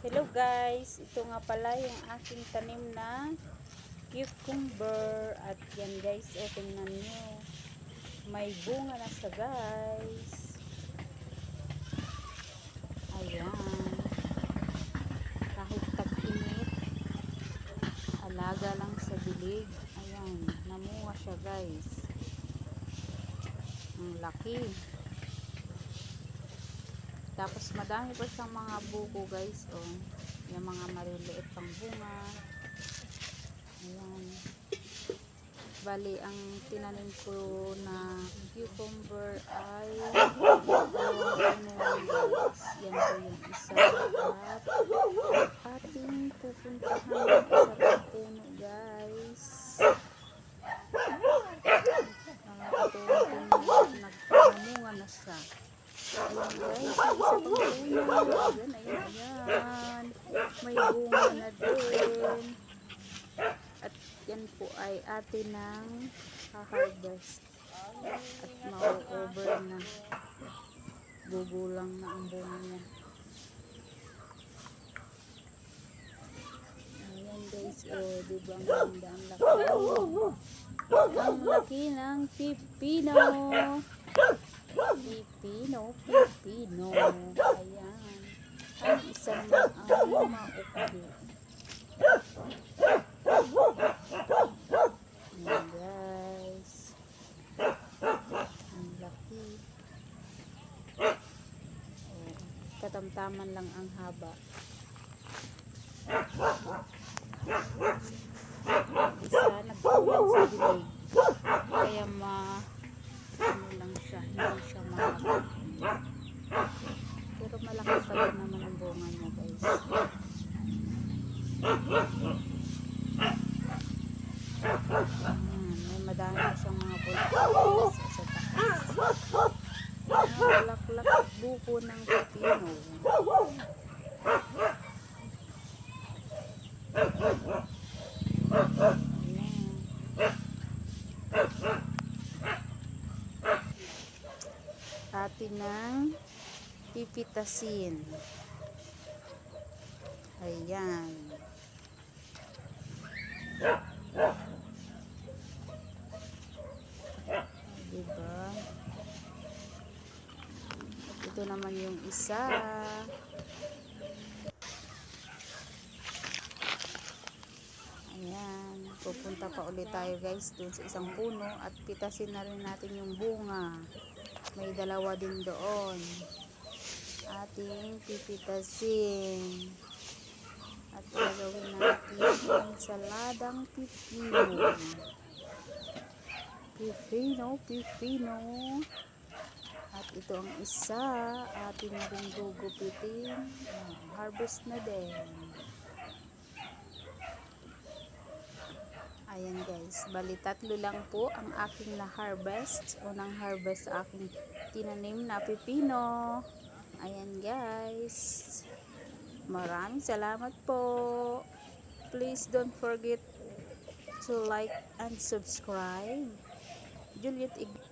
Hello guys, ito nga pala yung aking tanim na cucumber. At yan guys, o tingnan nyo. May bunga na siya guys. Ayan. Kahit tag-init alaga lang sa dilig. Ayan, namunga siya guys. Ang laki tapos madami pa siyang mga buko guys. Oh. Yung mga maliliit pang bunga. Ayan. Bali, ang tinanim ko na cucumber ay guys. Yan po yung isa. At ating pupuntahan yung isa pang puno guys. Ah, ito yung puno. Nagpamunga na siya. Ayan guys, isa pang bunga. Ayan, ayan. May bunga na din. At yan po ay atin ng harvest At mau-over na. Gugulang na ang bunga niya. Ayan guys, oh, di ba ang ang laki? Ang laki ng pipino. Pipino, pipino. Ayan. Ang isang lang ang maukli. Ayan guys. Ang laki. Katamtaman lang ang haba. Nagkulang sa dilig. Kaya ma ano lang siya, hindi siya mahaba. Pero malaki pa rin naman ang bunga niya guys. May madami siyang mga bulaklak sa taas. Bulaklak at buko ng pipino. Atin ng pipitasin. Ayan. Diba? At ito naman yung isa. Ayan. Pupunta pa ulit tayo guys dun sa isang puno at pitasin na rin natin yung bunga. May dalawa din doon. Ating pipitasin. At gagawin natin ang saladang pipino. Pipino, pipino. At ito ang isa. Atin na rin gugupitin. Harvest na din. Ayan guys, bali tatlo lang po ang aking na-harvest. Unang harvest aking tinanim na pipino. Ayan guys. Maraming salamat po. Please don't forget to like and subscribe. Juliet Ig